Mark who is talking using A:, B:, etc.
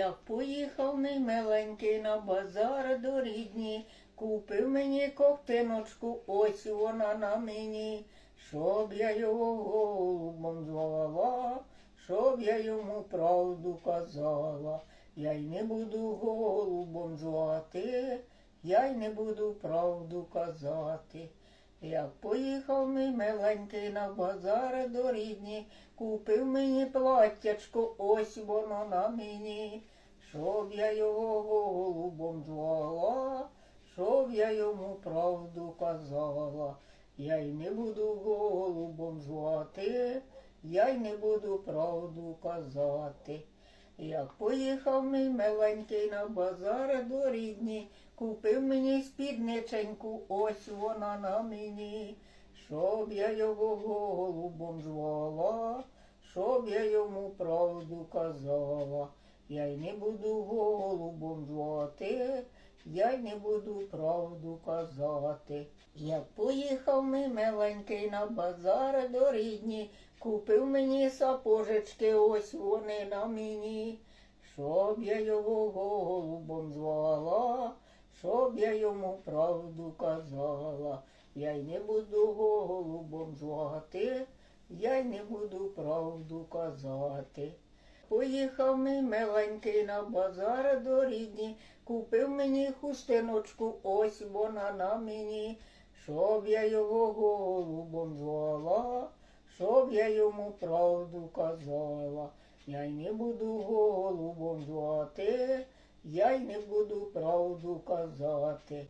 A: Як поїхав мій миленький на базар до рідні, купив мені ковтиночку, ось вона на мені, щоб я його голубом звала, щоб я йому правду казала. Я й не буду голубом звати, я й не буду правду казати. Як поїхав мій миленький на базар до рідні, купив мені платтячко, ось воно на мені, щоб я його голубом звала, щоб я йому правду казала. Я й не буду голубом звати, я й не буду правду казати. Як поїхав мій миленький на базар до рідні, купив мені спідниченьку, ось вона на мені, щоб я його голубом звала, щоб я йому правду казала. Я й не буду голубом звати, я й не буду правду казати. Як поїхав мій миленький на базар до рідні, купив мені сапожечки, ось вони на мені, щоб я його голубом звала, щоб я йому правду казала. Я й не буду голубом звати, я й не буду правду казати. Поїхав мій миленький на базар до рідні, купив мені хустиночку, ось вона на мені, щоб я його голубом звала, щоб я йому правду казала. Я й не буду голубом звати, я й не буду правду казати.